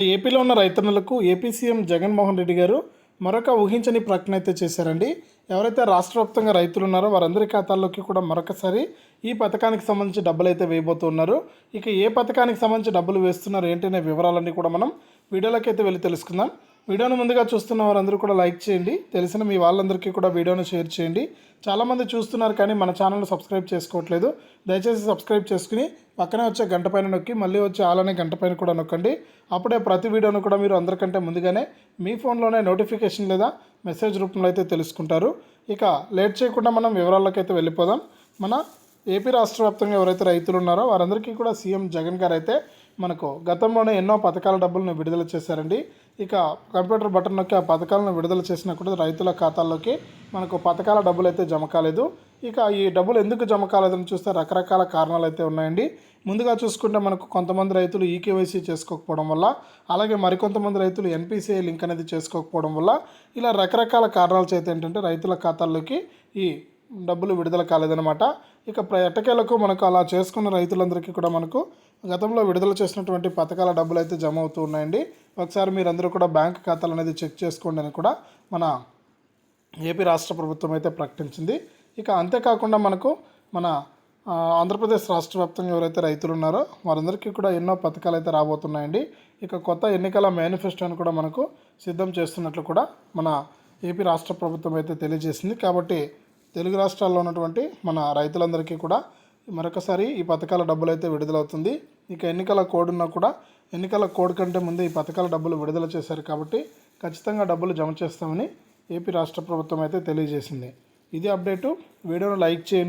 ఏపీలో ఉన్న రైతన్నలకు ఏపీ సీఎం జగన్మోహన్ రెడ్డి గారు మరొక ఊహించని ప్రకటన అయితే చేశారండి. ఎవరైతే రాష్ట్ర వ్యాప్తంగా రైతులు ఉన్నారో వారందరి ఖాతాల్లోకి కూడా మరొకసారి ఈ పథకానికి సంబంధించి డబ్బులు అయితే వేయబోతున్నారు ఇక ఏ పథకానికి సంబంధించి డబ్బులు వేస్తున్నారు ఏంటనే వివరాలన్నీ కూడా మనం వీడియోలోకి అయితే వెళ్ళి తెలుసుకుందాం. వీడియోను ముందుగా చూస్తున్న వారందరూ కూడా లైక్ చేయండి. తెలిసిన మీ వాళ్ళందరికీ కూడా వీడియోను షేర్ చేయండి. చాలామంది చూస్తున్నారు కానీ మన ఛానల్ను సబ్స్క్రైబ్ చేసుకోవట్లేదు. దయచేసి సబ్స్క్రైబ్ చేసుకుని పక్కనే వచ్చే గంట పైన నొక్కి మళ్ళీ వచ్చే ఆలనే గంట పైన కూడా నొక్కండి. అప్పుడే ప్రతి వీడియోను కూడా మీరు అందరికంటే ముందుగానే మీ ఫోన్లోనే నోటిఫికేషన్ లేదా మెసేజ్ రూపంలో అయితే తెలుసుకుంటారు. ఇక లేట్ చేయకుండా మనం వివరాల్లోకి అయితే వెళ్ళిపోదాం. మన ఏపీ రాష్ట్ర వ్యాప్తంగా ఎవరైతే రైతులు ఉన్నారో వారందరికీ కూడా సీఎం జగన్ గారు అయితే మనకు గతంలోనే ఎన్నో పథకాల డబ్బులను విడుదల చేశారండి. ఇక కంప్యూటర్ బటన్ నొక్కి ఆ పథకాలను విడుదల చేసినా కూడా రైతుల ఖాతాల్లోకి మనకు పథకాల డబ్బులు అయితే జమ కాలేదు. ఇక ఈ డబ్బులు ఎందుకు జమ కాలేదని చూస్తే రకరకాల కారణాలు అయితే ఉన్నాయండి. ముందుగా చూసుకుంటే మనకు కొంతమంది రైతులు ఈకేవైసీ చేసుకోకపోవడం వల్ల అలాగే మరికొంతమంది రైతులు ఎన్పిసిఐ లింక్ అనేది చేసుకోకపోవడం వల్ల ఇలా రకరకాల కారణాలు చేత ఏంటంటే రైతుల ఖాతాల్లోకి ఈ డబ్బులు విడుదల కాలేదన్నమాట. ఇక ప్ర- ఎట్టకేలకు మనకు అలా చేసుకున్న రైతులందరికీ కూడా మనకు గతంలో విడుదల చేసినటువంటి పథకాల డబ్బులు అయితే జమ అవుతూ ఉన్నాయండి. ఒకసారి మీరందరూ కూడా బ్యాంక్ ఖాతాలు అనేది చెక్ చేసుకోండి అని కూడా మన ఏపీ రాష్ట్ర ప్రభుత్వం అయితే ప్రకటించింది. ఇక అంతేకాకుండా మనకు మన ఆంధ్రప్రదేశ్ రాష్ట్ర వ్యాప్తంగా ఎవరైతే రైతులు ఉన్నారో వారందరికీ కూడా ఎన్నో పథకాలు అయితే రాబోతున్నాయండి. ఇక కొత్త ఎన్నికల మేనిఫెస్టోని కూడా మనకు సిద్ధం చేస్తున్నట్లు కూడా మన ఏపీ రాష్ట్ర ప్రభుత్వం అయితే తెలియజేసింది. కాబట్టి తెలుగు రాష్ట్రాల్లో ఉన్నటువంటి మన రైతులందరికీ కూడా మరొకసారి ఈ పథకాల డబ్బులు అయితే విడుదలవుతుంది. ఇక ఎన్నికల కోడ్ ఉన్నా కూడా ఎన్నికల కోడ్ కంటే ముందే ఈ పథకాల డబ్బులు విడుదల చేశారు కాబట్టి ఖచ్చితంగా డబ్బులు జమ చేస్తామని ఏపీ రాష్ట్ర ప్రభుత్వం అయితే తెలియజేసింది. ఇది అప్డేటు. వీడియోను లైక్ చేయండి.